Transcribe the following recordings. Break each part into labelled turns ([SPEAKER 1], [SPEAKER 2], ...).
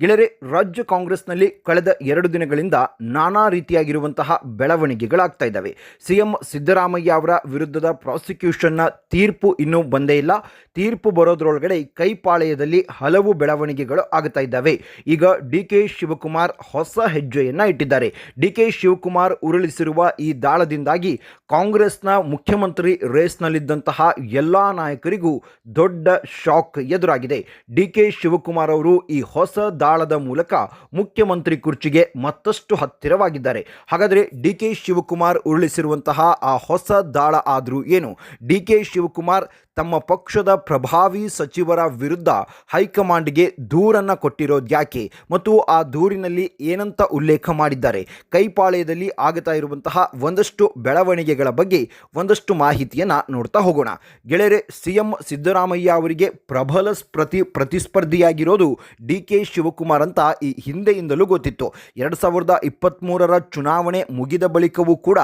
[SPEAKER 1] ಗೆಳೆಯರೆ ರಾಜ್ಯ ಕಾಂಗ್ರೆಸ್ನಲ್ಲಿ ಕಳೆದ ಎರಡು ದಿನಗಳಿಂದ ನಾನಾ ರೀತಿಯಾಗಿರುವಂತಹ ಬೆಳವಣಿಗೆಗಳಾಗ್ತಾ ಇದ್ದಾವೆ. ಸಿಎಂ ಸಿದ್ದರಾಮಯ್ಯ ಅವರ ವಿರುದ್ಧದ ಪ್ರಾಸಿಕ್ಯೂಷನ್ನ ತೀರ್ಪು ಇನ್ನೂ ಬಂದೇ ಇಲ್ಲ. ತೀರ್ಪು ಬರೋದ್ರೊಳಗಡೆ ಕೈಪಾಳೆಯದಲ್ಲಿ ಹಲವು ಬೆಳವಣಿಗೆಗಳು ಆಗ್ತಾ ಇದ್ದಾವೆ. ಈಗ ಡಿ ಕೆ ಶಿವಕುಮಾರ್ ಹೊಸ ಹೆಜ್ಜೆಯನ್ನ ಇಟ್ಟಿದ್ದಾರೆ. ಡಿ ಕೆ ಶಿವಕುಮಾರ್ ಉರುಳಿಸಿರುವ ಈ ದಾಳದಿಂದಾಗಿ ಕಾಂಗ್ರೆಸ್ನ ಮುಖ್ಯಮಂತ್ರಿ ರೇಸ್ನಲ್ಲಿದ್ದಂತಹ ಎಲ್ಲ ನಾಯಕರಿಗೂ ದೊಡ್ಡ ಶಾಕ್ ಎದುರಾಗಿದೆ. ಡಿ ಕೆ ಶಿವಕುಮಾರ್ ಅವರು ಈ ಹೊಸ ದಾಳದ ಮೂಲಕ ಮುಖ್ಯಮಂತ್ರಿ ಕುರ್ಚಿಗೆ ಮತ್ತಷ್ಟು ಹತ್ತಿರವಾಗಿದ್ದಾರೆ. ಹಾಗಾದರೆ ಡಿ ಕೆ ಶಿವಕುಮಾರ್ ಉರುಳಿಸಿರುವಂತಹ ಆ ಹೊಸ ದಾಳ ಆದರೂ ಏನು? ಡಿ ಕೆ ಶಿವಕುಮಾರ್ ತಮ್ಮ ಪಕ್ಷದ ಪ್ರಭಾವಿ ಸಚಿವರ ವಿರುದ್ಧ ಹೈಕಮಾಂಡ್ಗೆ ದೂರನ್ನು ಕೊಟ್ಟಿರೋದು ಯಾಕೆ? ಮತ್ತು ಆ ದೂರಿನಲ್ಲಿ ಏನಂತ ಉಲ್ಲೇಖ ಮಾಡಿದ್ದಾರೆ? ಕೈಪಾಳ್ಯದಲ್ಲಿ ಆಗುತ್ತಾ ಇರುವಂತಹ ಒಂದಷ್ಟು ಬೆಳವಣಿಗೆಗಳ ಬಗ್ಗೆ ಒಂದಷ್ಟು ಮಾಹಿತಿಯನ್ನು ನೋಡ್ತಾ ಹೋಗೋಣ. ಗೆಳೆಯರೆ, ಸಿಎಂ ಸಿದ್ದರಾಮಯ್ಯ ಅವರಿಗೆ ಪ್ರಬಲ ಪ್ರತಿ ಪ್ರತಿಸ್ಪರ್ಧಿಯಾಗಿರೋದು ಡಿ ಕೆ ಶಿವಕುಮಾರ್ ಅಂತ ಈ ಹಿಂದೆಯಿಂದಲೂ ಗೊತ್ತಿತ್ತು. ಎರಡು ಸಾವಿರದ ಇಪ್ಪತ್ತ್ಮೂರರ ಚುನಾವಣೆ ಮುಗಿದ ಬಳಿಕವೂ ಕೂಡ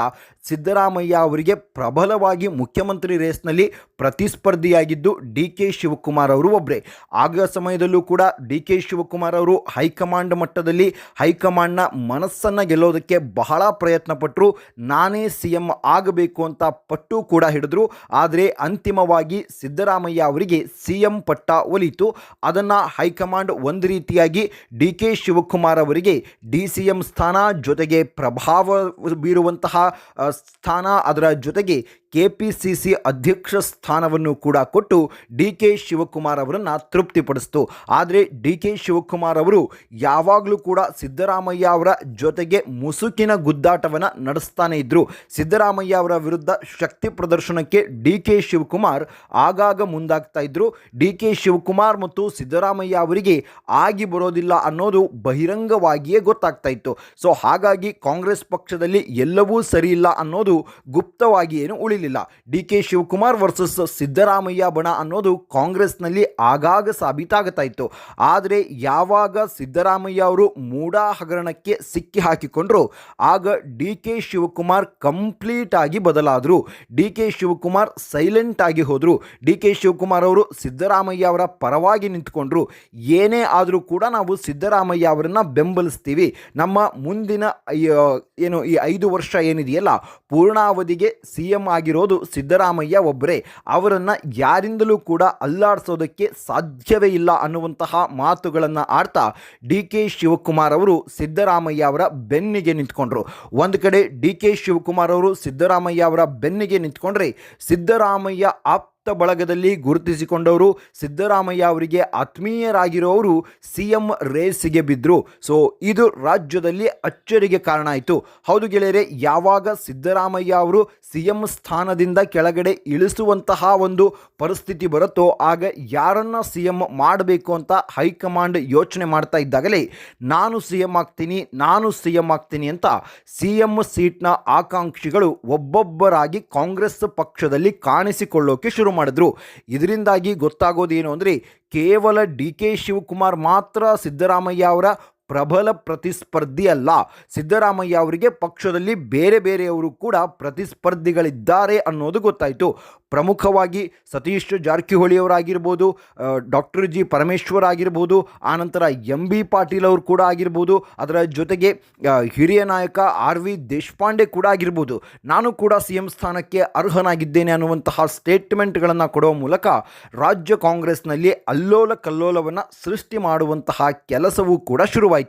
[SPEAKER 1] ಸಿದ್ದರಾಮಯ್ಯ ಅವರಿಗೆ ಪ್ರಬಲವಾಗಿ ಮುಖ್ಯಮಂತ್ರಿ ರೇಸ್ನಲ್ಲಿ ಪ್ರತಿಸ್ಪರ್ಧಿಯಾಗಿದ್ದು ಡಿ ಕೆ ಶಿವಕುಮಾರ್ ಅವರು ಒಬ್ಬರೇ ಆಗ ಸಮಯದಲ್ಲೂ ಕೂಡ ಡಿ ಕೆ ಶಿವಕುಮಾರ್ ಅವರು ಹೈಕಮಾಂಡ್ ಮಟ್ಟದಲ್ಲಿ ಹೈಕಮಾಂಡ್ನ ಮನಸ್ಸನ್ನು ಗೆಲ್ಲೋದಕ್ಕೆ ಬಹಳ ಪ್ರಯತ್ನ ಪಟ್ಟರು ನಾನೇ ಸಿ ಎಂ ಆಗಬೇಕು ಅಂತ ಪಟ್ಟು ಕೂಡ ಹಿಡಿದ್ರು. ಆದರೆ ಅಂತಿಮವಾಗಿ ಸಿದ್ದರಾಮಯ್ಯ ಅವರಿಗೆ ಸಿ ಎಂ ಪಟ್ಟ ಒಲಿತು. ಅದನ್ನು ಹೈಕಮಾಂಡ್ ಒಂದು ರೀತಿಯಾಗಿ ಡಿ ಕೆ ಶಿವಕುಮಾರ್ ಅವರಿಗೆ ಡಿ ಸಿ ಎಂ ಸ್ಥಾನ ಜೊತೆಗೆ ಪ್ರಭಾವ ಬೀರುವಂತಹ ಸ್ಥಾನ ಅದರ ಜೊತೆಗೆ ಕೆ ಪಿ ಸಿ ಸಿ ಅಧ್ಯಕ್ಷ ಸ್ಥಾನವನ್ನು ಕೂಡ ಕೊಟ್ಟು ಡಿ ಕೆ ಶಿವಕುಮಾರ್ ಅವರನ್ನು ತೃಪ್ತಿಪಡಿಸಿತು. ಆದರೆ ಡಿ ಕೆ ಶಿವಕುಮಾರ್ ಅವರು ಯಾವಾಗಲೂ ಕೂಡ ಸಿದ್ದರಾಮಯ್ಯ ಅವರ ಜೊತೆಗೆ ಮುಸುಕಿನ ಗುದ್ದಾಟವನ್ನು ನಡೆಸ್ತಾನೆ ಇದ್ದರು ಸಿದ್ದರಾಮಯ್ಯ ಅವರ ವಿರುದ್ಧ ಶಕ್ತಿ ಪ್ರದರ್ಶನಕ್ಕೆ ಡಿ ಕೆ ಶಿವಕುಮಾರ್ ಆಗಾಗ ಮುಂದಾಗ್ತಾ ಇದ್ದರು ಡಿ ಕೆ ಶಿವಕುಮಾರ್ ಮತ್ತು ಸಿದ್ದರಾಮಯ್ಯ ಅವರಿಗೆ ಆಗಿ ಬರೋದಿಲ್ಲ ಅನ್ನೋದು ಬಹಿರಂಗವಾಗಿಯೇ ಗೊತ್ತಾಗ್ತಾ ಇತ್ತು. ಸೊ ಹಾಗಾಗಿ ಕಾಂಗ್ರೆಸ್ ಪಕ್ಷದಲ್ಲಿ ಎಲ್ಲವೂ ಸರಿಯಿಲ್ಲ ಅನ್ನೋದು ಗುಪ್ತವಾಗಿ ಏನು ಉಳಿಲಿಲ್ಲ D K Shivakumar versus Siddaramaiah ಬಣ ಅನ್ನೋದು ಕಾಂಗ್ರೆಸ್ನಲ್ಲಿ ಆಗಾಗ ಸಾಬೀತಾಗ್ತಾ ಇತ್ತು ಆದರೆ ಯಾವಾಗ ಸಿದ್ದರಾಮಯ್ಯ ಅವರು ಮೂಡಾ ಹಗರಣಕ್ಕೆ ಸಿಕ್ಕಿ ಹಾಕಿಕೊಂಡ್ರು ಆಗ ಡಿ ಕೆ ಶಿವಕುಮಾರ್ ಕಂಪ್ಲೀಟ್ ಆಗಿ ಬದಲಾದರು. ಡಿ ಕೆ ಶಿವಕುಮಾರ್ ಸೈಲೆಂಟ್ ಆಗಿ ಹೋದರು. ಡಿ ಕೆ ಶಿವಕುಮಾರ್ ಅವರು ಸಿದ್ದರಾಮಯ್ಯ ಅವರ ಪರವಾಗಿ ನಿಂತ್ಕೊಂಡ್ರು. ಏನೇ ಆದರೂ ಕೂಡ ನಾವು ಸಿದ್ದರಾಮಯ್ಯ ಅವರನ್ನ ಬೆಂಬಲಿಸ್ತೀವಿ. ನಮ್ಮ ಮುಂದಿನ ಏನು ಈ ಐದು ವರ್ಷ ಏನಿದೆಯಲ್ಲ, ಪೂರ್ಣಾವಧಿಗೆ ಸಿ ಎಂ ಆಗಿರೋದು ಸಿದ್ದರಾಮಯ್ಯ ಒಬ್ಬರೇ ಅವರನ್ನು ಯಾರಿಂದಲೂ ಕೂಡ ಅಲ್ಲಾಡಿಸೋದಕ್ಕೆ ಸಾಧ್ಯವೇ ಇಲ್ಲ ಅನ್ನುವಂತಹ ಮಾತುಗಳನ್ನು ಆಡ್ತಾ ಡಿ ಕೆ ಶಿವಕುಮಾರ್ ಅವರು ಸಿದ್ದರಾಮಯ್ಯ ಅವರ ಬೆನ್ನಿಗೆ ನಿಂತ್ಕೊಂಡ್ರು. ಒಂದು ಕಡೆ ಡಿ ಕೆ ಶಿವಕುಮಾರ್ ಅವರು ಸಿದ್ದರಾಮಯ್ಯ ಅವರ ಬೆನ್ನಿಗೆ ನಿಂತ್ಕೊಂಡ್ರೆ ಸಿದ್ದರಾಮಯ್ಯ ಆಪ್ ಆಪ್ತ ಬಳಗದಲ್ಲಿ ಗುರುತಿಸಿಕೊಂಡವರು ಸಿದ್ದರಾಮಯ್ಯ ಅವರಿಗೆ ಆತ್ಮೀಯರಾಗಿರೋರು ಸಿ ಎಂ ರೇಸಿಗೆ ಬಿದ್ದರು ಸೊ, ಇದು ರಾಜ್ಯದಲ್ಲಿ ಅಚ್ಚರಿಗೆ ಕಾರಣ ಆಯಿತು. ಹೌದು ಗೆಳೆಯರೆ, ಯಾವಾಗ ಸಿದ್ದರಾಮಯ್ಯ ಅವರು ಸಿ ಎಂ ಸ್ಥಾನದಿಂದ ಕೆಳಗಡೆ ಇಳಿಸುವಂತಹ ಒಂದು ಪರಿಸ್ಥಿತಿ ಬರುತ್ತೋ, ಆಗ ಯಾರನ್ನ ಸಿ ಎಂ ಮಾಡಬೇಕು ಅಂತ ಹೈಕಮಾಂಡ್ ಯೋಚನೆ ಮಾಡ್ತಾ ಇದ್ದಾಗಲೇ, ನಾನು ಸಿ ಎಂ ಆಗ್ತೀನಿ, ನಾನು ಸಿ ಎಂ ಆಗ್ತೀನಿ ಅಂತ ಸಿ ಎಂ ಸೀಟ್ನ ಆಕಾಂಕ್ಷಿಗಳು ಒಬ್ಬೊಬ್ಬರಾಗಿ ಕಾಂಗ್ರೆಸ್ ಪಕ್ಷದಲ್ಲಿ ಕಾಣಿಸಿಕೊಳ್ಳೋಕೆ ಶುರು ಮಾಡಿದ್ರು. ಇದರಿಂದಾಗಿ ಗೊತ್ತಾಗೋದೇನು ಅಂದರೆ ಕೇವಲ ಡಿ ಕೆ ಶಿವಕುಮಾರ್ ಮಾತ್ರ ಸಿದ್ದರಾಮಯ್ಯ ಅವರ ಪ್ರಬಲ ಪ್ರತಿಸ್ಪರ್ಧಿ ಅಲ್ಲ. ಸಿದ್ದರಾಮಯ್ಯ ಅವರಿಗೆ ಪಕ್ಷದಲ್ಲಿ ಬೇರೆ ಬೇರೆಯವರು ಕೂಡ ಪ್ರತಿಸ್ಪರ್ಧಿಗಳಿದ್ದಾರೆ ಅನ್ನೋದು ಗೊತ್ತಾಯಿತು. ಪ್ರಮುಖವಾಗಿ ಸತೀಶ್ ಜಾರಕಿಹೊಳಿ ಅವರಾಗಿರ್ಬೋದು ಡಾಕ್ಟರ್ ಜಿ ಪರಮೇಶ್ವರ್ ಆಗಿರ್ಬೋದು ಆನಂತರ ಎಂ ಬಿ ಪಾಟೀಲ್ ಅವರು ಕೂಡ ಆಗಿರ್ಬೋದು, ಅದರ ಜೊತೆಗೆ ಹಿರಿಯ ನಾಯಕ ಆರ್ ವಿ ದೇಶಪಾಂಡೆ ಕೂಡ ಆಗಿರ್ಬೋದು. ನಾನು ಕೂಡ ಸಿ ಎಂ ಸ್ಥಾನಕ್ಕೆ ಅರ್ಹನಾಗಿದ್ದೇನೆ ಅನ್ನುವಂತಹ ಸ್ಟೇಟ್ಮೆಂಟ್ಗಳನ್ನು ಕೊಡುವ ಮೂಲಕ ರಾಜ್ಯ ಕಾಂಗ್ರೆಸ್ನಲ್ಲಿ ಅಲ್ಲೋಲ ಕಲ್ಲೋಲವನ್ನು ಸೃಷ್ಟಿ ಮಾಡುವಂತಹ ಕೆಲಸವೂ ಕೂಡ ಶುರುವಾಯಿತು.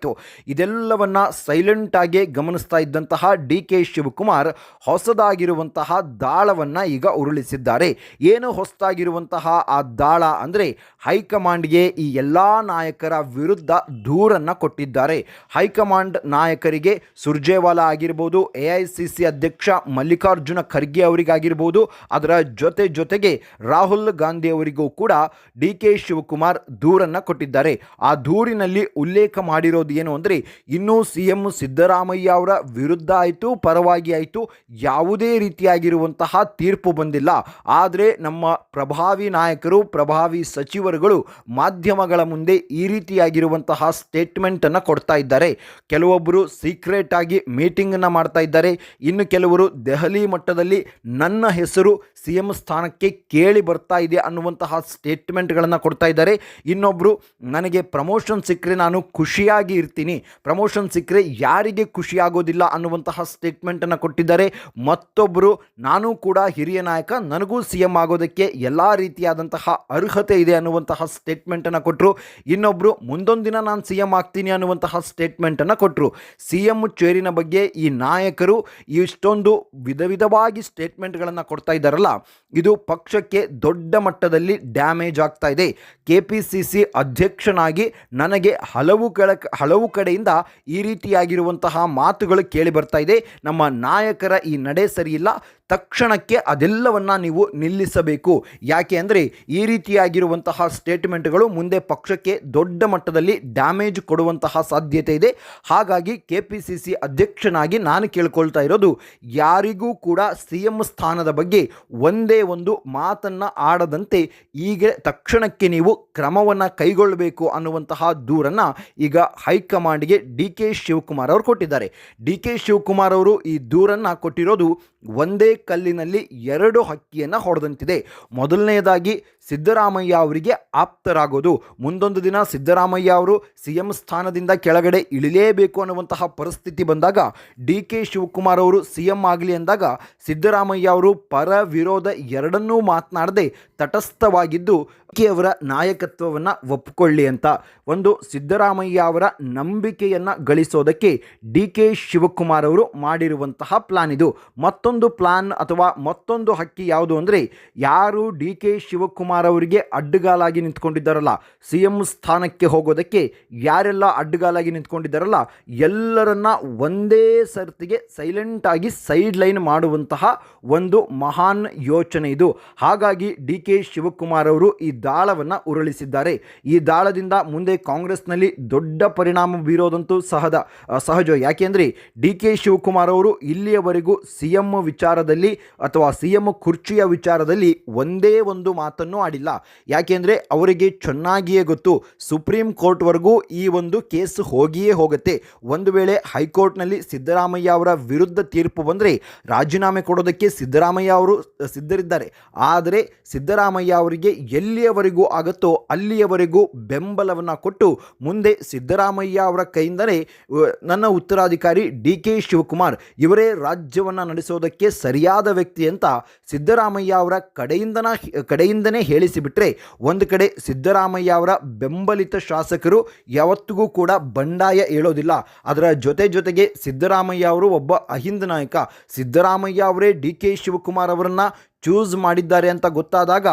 [SPEAKER 1] ಇದೆಲ್ಲವನ್ನ ಸೈಲೆಂಟ್ ಆಗಿ ಗಮನಿಸ್ತಾ ಇದ್ದಂತಹ ಡಿ ಕೆ ಶಿವಕುಮಾರ್ ಹೊಸದಾಗಿರುವಂತಹ ದಾಳವನ್ನು ಈಗ ಉರುಳಿಸಿದ್ದಾರೆ. ಏನು ಹೊಸದಾಗಿರುವಂತಹ ಆ ದಾಳ ಅಂದರೆ ಹೈಕಮಾಂಡ್ಗೆ ಈ ಎಲ್ಲ ನಾಯಕರ ವಿರುದ್ಧ ದೂರನ್ನು ಕೊಟ್ಟಿದ್ದಾರೆ. ಹೈಕಮಾಂಡ್ ನಾಯಕರಿಗೆ ಸುರ್ಜೇವಾಲಾ ಆಗಿರ್ಬೋದು, ಎ ಐ ಅಧ್ಯಕ್ಷ ಮಲ್ಲಿಕಾರ್ಜುನ ಖರ್ಗೆ ಅವರಿಗಾಗಿರ್ಬೋದು, ಅದರ ಜೊತೆ ಜೊತೆಗೆ ರಾಹುಲ್ ಗಾಂಧಿ ಅವರಿಗೂ ಕೂಡ ಡಿ ಕೆ ಶಿವಕುಮಾರ್ ದೂರನ್ನು ಕೊಟ್ಟಿದ್ದಾರೆ. ಆ ದೂರಿನಲ್ಲಿ ಉಲ್ಲೇಖ ಮಾಡಿರುವ ಇರೋದು ಏನು ಅಂದರೆ, ಇನ್ನೂ ಸಿ ಎಂ ಸಿದ್ದರಾಮಯ್ಯ ಅವರ ವಿರುದ್ಧ ಆಯಿತು, ಪರವಾಗಿ ಆಯಿತು, ಯಾವುದೇ ರೀತಿಯಾಗಿರುವಂತಹ ತೀರ್ಪು ಬಂದಿಲ್ಲ. ಆದರೆ ನಮ್ಮ ಪ್ರಭಾವಿ ನಾಯಕರು, ಪ್ರಭಾವಿ ಸಚಿವರುಗಳು ಮಾಧ್ಯಮಗಳ ಮುಂದೆ ಈ ರೀತಿಯಾಗಿರುವಂತಹ ಸ್ಟೇಟ್ಮೆಂಟನ್ನು ಕೊಡ್ತಾ ಇದ್ದಾರೆ. ಕೆಲವೊಬ್ಬರು ಸೀಕ್ರೆಟ್ ಆಗಿ ಮೀಟಿಂಗನ್ನು ಮಾಡ್ತಾ ಇದ್ದಾರೆ. ಇನ್ನು ಕೆಲವರು ದೆಹಲಿ ಮಟ್ಟದಲ್ಲಿ ನನ್ನ ಹೆಸರು ಸಿ ಎಂ ಸ್ಥಾನಕ್ಕೆ ಕೇಳಿ ಬರ್ತಾ ಇದೆ ಅನ್ನುವಂತಹ ಸ್ಟೇಟ್ಮೆಂಟ್ಗಳನ್ನು ಕೊಡ್ತಾ ಇದ್ದಾರೆ. ಇನ್ನೊಬ್ಬರು ನನಗೆ ಪ್ರಮೋಷನ್ ಸಿಕ್ಕರೆ ನಾನು ಖುಷಿಯಾಗಿ ಇರ್ತೀನಿ. ಪ್ರಮೋಷನ್ ಸಿಕ್ಕರೆ ಯಾರಿಗೆ ಖುಷಿಯಾಗೋದಿಲ್ಲ ಅನ್ನುವಂತಹ ಸ್ಟೇಟ್ಮೆಂಟನ್ನು ಕೊಟ್ಟಿದ್ದಾರೆ. ಮತ್ತೊಬ್ಬರು ನಾನು ಕೂಡ ಹಿರಿಯ ನಾಯಕ, ನನಗೂ ಸಿ ಎಂ ಆಗೋದಕ್ಕೆ ಎಲ್ಲ ರೀತಿಯಾದಂತಹ ಅರ್ಹತೆ ಇದೆ ಅನ್ನುವಂತಹ ಸ್ಟೇಟ್ಮೆಂಟನ್ನು ಕೊಟ್ಟರು ಇನ್ನೊಬ್ಬರು ಮುಂದೊಂದು ದಿನ ನಾನು ಸಿ ಎಂ ಆಗ್ತೀನಿ ಅನ್ನುವಂತಹ ಸ್ಟೇಟ್ಮೆಂಟನ್ನು ಕೊಟ್ಟರು ಸಿ ಎಂ ಚೇರಿನ ಬಗ್ಗೆ ಈ ನಾಯಕರು ಇಷ್ಟೊಂದು ವಿಧ ವಿಧವಾಗಿ ಸ್ಟೇಟ್ಮೆಂಟ್ಗಳನ್ನು ಕೊಡ್ತಾ ಇದ್ದಾರಲ್ಲ, ಇದು ಪಕ್ಷಕ್ಕೆ ದೊಡ್ಡ ಮಟ್ಟದಲ್ಲಿ ಡ್ಯಾಮೇಜ್ ಆಗ್ತಾ ಇದೆ. ಕೆ ಪಿ ಸಿ ಸಿ ಅಧ್ಯಕ್ಷನಾಗಿ ನನಗೆ ಹಲವು ಕೆಳ ಹಲವು ಕಡೆಯಿಂದ ಈ ರೀತಿಯಾಗಿರುವಂತಹ ಮಾತುಗಳು ಕೇಳಿ ಬರ್ತಾ ಇದೆ. ನಮ್ಮ ನಾಯಕರ ಈ ನಡೆ ಸರಿಯಿಲ್ಲ. ತಕ್ಷಣಕ್ಕೆ ಅದೆಲ್ಲವನ್ನ ನೀವು ನಿಲ್ಲಿಸಬೇಕು. ಯಾಕೆ ಅಂದರೆ ಈ ರೀತಿಯಾಗಿರುವಂತಹ ಸ್ಟೇಟ್ಮೆಂಟ್ಗಳು ಮುಂದೆ ಪಕ್ಷಕ್ಕೆ ದೊಡ್ಡ ಮಟ್ಟದಲ್ಲಿ ಡ್ಯಾಮೇಜ್ ಕೊಡುವಂತಹ ಸಾಧ್ಯತೆ ಇದೆ. ಹಾಗಾಗಿ ಕೆ ಪಿ ಸಿ ಸಿ ಅಧ್ಯಕ್ಷನಾಗಿ ನಾನು ಕೇಳ್ಕೊಳ್ತಾ ಇರೋದು, ಯಾರಿಗೂ ಕೂಡ ಸಿ ಎಂ ಸ್ಥಾನದ ಬಗ್ಗೆ ಒಂದೇ ಒಂದು ಮಾತನ್ನು ಆಡದಂತೆ ಈಗ ತಕ್ಷಣಕ್ಕೆ ನೀವು ಕ್ರಮವನ್ನು ಕೈಗೊಳ್ಳಬೇಕು ಅನ್ನುವಂತಹ ದೂರನ್ನು ಈಗ ಹೈಕಮಾಂಡ್ಗೆ ಡಿ ಕೆ ಶಿವಕುಮಾರ್ ಅವರು ಕೊಟ್ಟಿದ್ದಾರೆ. ಡಿ ಕೆ ಶಿವಕುಮಾರ್ ಅವರು ಈ ದೂರನ್ನು ಕೊಟ್ಟಿರೋದು ಒಂದೇ ಕಲ್ಲಿನಲ್ಲಿ ಎರಡು ಹಕ್ಕಿಯನ್ನು ಹೊಡೆದಂತಿದೆ. ಮೊದಲನೆಯದಾಗಿ ಸಿದ್ದರಾಮಯ್ಯ ಅವರಿಗೆ ಆಪ್ತರಾಗೋದು. ಮುಂದೊಂದು ದಿನ ಸಿದ್ದರಾಮಯ್ಯ ಅವರು ಸಿ ಎಂ ಸ್ಥಾನದಿಂದ ಕೆಳಗಡೆ ಇಳಿಲೇಬೇಕು ಅನ್ನುವಂತಹ ಪರಿಸ್ಥಿತಿ ಬಂದಾಗ ಡಿ ಕೆ ಶಿವಕುಮಾರ್ ಅವರು ಸಿ ಎಂ ಆಗಲಿ ಅಂದಾಗ ಸಿದ್ದರಾಮಯ್ಯ ಅವರು ಪರ ವಿರೋಧ ಎರಡನ್ನೂ ಮಾತನಾಡದೆ ತಟಸ್ಥವಾಗಿದ್ದು ಅವರ ನಾಯಕತ್ವವನ್ನು ಒಪ್ಪಿಕೊಳ್ಳಿ ಅಂತ. ಒಂದು, ಸಿದ್ದರಾಮಯ್ಯ ಅವರ ನಂಬಿಕೆಯನ್ನು ಗಳಿಸೋದಕ್ಕೆ ಡಿ ಕೆ ಶಿವಕುಮಾರ್ ಅವರು ಮಾಡಿರುವಂತಹ ಪ್ಲಾನ್ ಇದು. ಮತ್ತೊಂದು ಪ್ಲಾನ್ ಅಥವಾ ಮತ್ತೊಂದು ಹಕ್ಕಿ ಯಾವುದು ಅಂದರೆ, ಯಾರು ಡಿ ಕೆ ಶಿವಕುಮಾರ್ ಅವರಿಗೆ ಅಡ್ಡಗಾಲಾಗಿ ನಿಂತ್ಕೊಂಡಿದ್ದಾರಲ್ಲ ಸಿ ಎಂ ಸ್ಥಾನಕ್ಕೆ ಹೋಗೋದಕ್ಕೆ ಯಾರೆಲ್ಲ ಅಡ್ಡಗಾಲಾಗಿ ನಿಂತ್ಕೊಂಡಿದ್ದಾರಲ್ಲ, ಎಲ್ಲರನ್ನ ಒಂದೇ ಸರ್ತಿಗೆ ಸೈಲೆಂಟ್ ಆಗಿ ಸೈಡ್ ಲೈನ್ ಮಾಡುವಂತಹ ಒಂದು ಮಹಾನ್ ಯೋಚನೆ ಇದು. ಹಾಗಾಗಿ ಡಿ ಕೆ ಶಿವಕುಮಾರ್ ಅವರು ಈ ದಾಳವನ್ನು ಉರುಳಿಸಿದ್ದಾರೆ. ಈ ದಾಳದಿಂದ ಮುಂದೆ ಕಾಂಗ್ರೆಸ್ನಲ್ಲಿ ದೊಡ್ಡ ಪರಿಣಾಮ ಬೀರೋದಂತೂ ಸಹದ, ಸಹಜ. ಯಾಕೆಂದರೆ ಡಿ ಕೆ ಶಿವಕುಮಾರ್ ಅವರು ಇಲ್ಲಿಯವರೆಗೂ ಸಿ ಎಂ ವಿಚಾರದಲ್ಲಿ ಅಥವಾ ಸಿ ಎಂ ಕುರ್ಚಿಯ ವಿಚಾರದಲ್ಲಿ ಒಂದೇ ಒಂದು ಮಾತನ್ನು ಆಡಿಲ್ಲ ಯಾಕೆಂದರೆ ಅವರಿಗೆ ಚೆನ್ನಾಗಿಯೇ ಗೊತ್ತು, ಸುಪ್ರೀಂ ಕೋರ್ಟ್ವರೆಗೂ ಈ ಒಂದು ಕೇಸ್ ಹೋಗಿಯೇ ಹೋಗುತ್ತೆ. ಒಂದು ವೇಳೆ ಹೈಕೋರ್ಟ್ನಲ್ಲಿ ಸಿದ್ದರಾಮಯ್ಯ ಅವರ ವಿರುದ್ಧ ತೀರ್ಪು ಬಂದರೆ ರಾಜೀನಾಮೆ ಕೊಡೋದಕ್ಕೆ ಸಿದ್ದರಾಮಯ್ಯ ಅವರು ಸಿದ್ಧರಿದ್ದಾರೆ. ಆದರೆ ಸಿದ್ದರಾಮಯ್ಯ ಅವರಿಗೆ ಎಲ್ಲಿಯವರೆಗೂ ಆಗುತ್ತೋ ಅಲ್ಲಿಯವರೆಗೂ ಬೆಂಬಲವನ್ನು ಕೊಟ್ಟು ಮುಂದೆ ಸಿದ್ದರಾಮಯ್ಯ ಅವರ ಕೈಯಿಂದಲೇ ನನ್ನ ಉತ್ತರಾಧಿಕಾರಿ ಡಿ ಕೆ ಶಿವಕುಮಾರ್ ಇವರೇ ರಾಜ್ಯವನ್ನು ನಡೆಸೋದಕ್ಕೆ ಸರಿಯಾದ ವ್ಯಕ್ತಿ ಅಂತ ಸಿದ್ದರಾಮಯ್ಯ ಅವರ ಕಡೆಯಿಂದನ, ಕಡೆಯಿಂದನೇ ಹೇಳಿಸಿಬಿಟ್ರೆ ಒಂದು ಕಡೆ ಸಿದ್ದರಾಮಯ್ಯ ಅವರ ಬೆಂಬಲಿತ ಶಾಸಕರು ಯಾವತ್ತಿಗೂ ಕೂಡ ಬಂಡಾಯ ಹೇಳೋದಿಲ್ಲ. ಅದರ ಜೊತೆ ಜೊತೆಗೆ ಸಿದ್ದರಾಮಯ್ಯ ಅವರು ಒಬ್ಬ ಅಹಿಂದ ನಾಯಕ. ಸಿದ್ದರಾಮಯ್ಯ ಅವರೇ ಡಿ ಕೆ ಶಿವಕುಮಾರ್ ಅವರನ್ನು ಚೂಸ್ ಮಾಡಿದ್ದಾರೆ ಅಂತ ಗೊತ್ತಾದಾಗ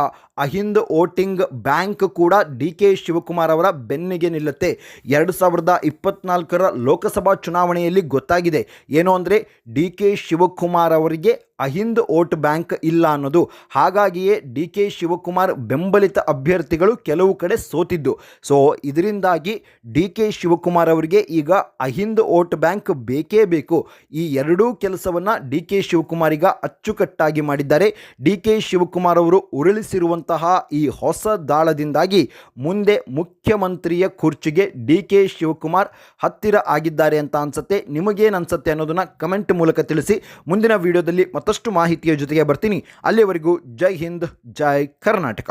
[SPEAKER 1] ಅಹಿಂದ್ ವೋಟಿಂಗ್ ಬ್ಯಾಂಕ್ ಕೂಡ ಡಿ ಕೆ ಶಿವಕುಮಾರ್ ಅವರ ಬೆನ್ನಿಗೆ ನಿಲ್ಲುತ್ತೆ. ಎರಡು ಸಾವಿರದ ಇಪ್ಪತ್ನಾಲ್ಕರ ಲೋಕಸಭಾ ಚುನಾವಣೆಯಲ್ಲಿ ಗೊತ್ತಾಗಿದೆ. ಏನು ಅಂದರೆ ಡಿ ಕೆ ಶಿವಕುಮಾರ್ ಅವರಿಗೆ ಅಹಿಂದ್ ವೋಟ್ ಬ್ಯಾಂಕ್ ಇಲ್ಲ ಅನ್ನೋದು. ಹಾಗಾಗಿಯೇ ಡಿ ಕೆ ಶಿವಕುಮಾರ್ ಬೆಂಬಲಿತ ಅಭ್ಯರ್ಥಿಗಳು ಕೆಲವು ಕಡೆ ಸೋತಿದ್ದು. ಸೊ ಇದರಿಂದಾಗಿ ಡಿ ಕೆ ಶಿವಕುಮಾರ್ ಅವರಿಗೆ ಈಗ ಅಹಿಂದ್ ವೋಟ್ ಬ್ಯಾಂಕ್ ಬೇಕೇ ಬೇಕು. ಈ ಎರಡೂ ಕೆಲಸವನ್ನು ಡಿ ಕೆ ಶಿವಕುಮಾರ್ ಈಗ ಅಚ್ಚುಕಟ್ಟಾಗಿ ಮಾಡಿದ್ದಾರೆ. ಡಿ ಕೆ ಶಿವಕುಮಾರ್ ಅವರು ಉರುಳಿಸಿರುವಂತಹ ಈ ಹೊಸ ದಾಳದಿಂದಾಗಿ ಮುಂದೆ ಮುಖ್ಯಮಂತ್ರಿಯ ಕುರ್ಚಿಗೆ ಡಿ ಕೆ ಶಿವಕುಮಾರ್ ಹತ್ತಿರ ಆಗಿದ್ದಾರೆ ಅಂತ ಅನ್ಸುತ್ತೆ. ನಿಮಗೇನು ಅನ್ಸುತ್ತೆ ಅನ್ನೋದನ್ನ ಕಮೆಂಟ್ ಮೂಲಕ ತಿಳಿಸಿ. ಮುಂದಿನ ವಿಡಿಯೋದಲ್ಲಿ ಮತ್ತಷ್ಟು ಮಾಹಿತಿಯ ಜೊತೆಗೆ ಬರ್ತೀನಿ. ಅಲ್ಲಿವರೆಗೂ ಜೈ ಹಿಂದ್, ಜೈ ಕರ್ನಾಟಕ.